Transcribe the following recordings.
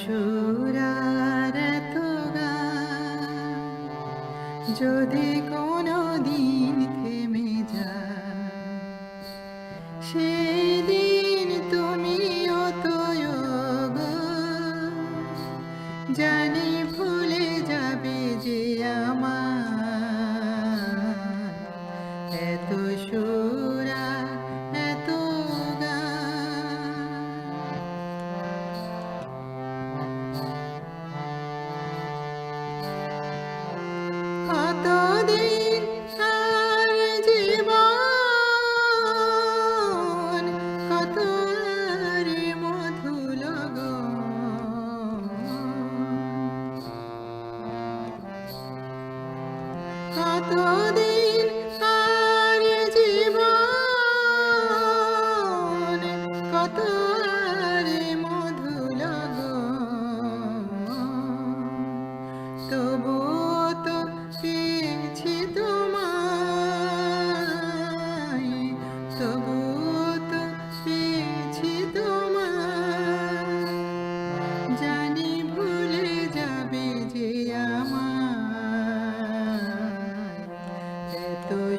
সুরার এত যদি কোনো দিন থেমে যায় সেই দিন তুমিও তো জানি কতদিন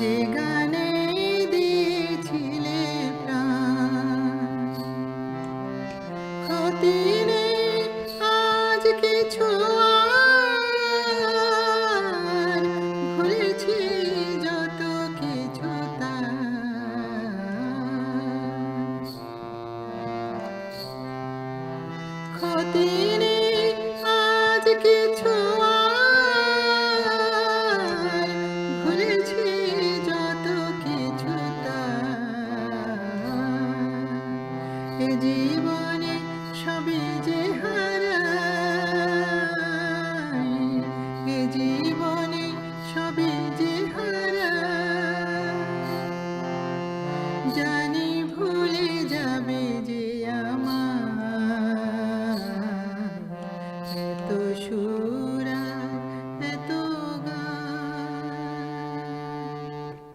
যে গানে দিয়েছিলে ক্ষতি নেই আজ কিছু ভুলেছি যত কিছু ক্ষতি জীবন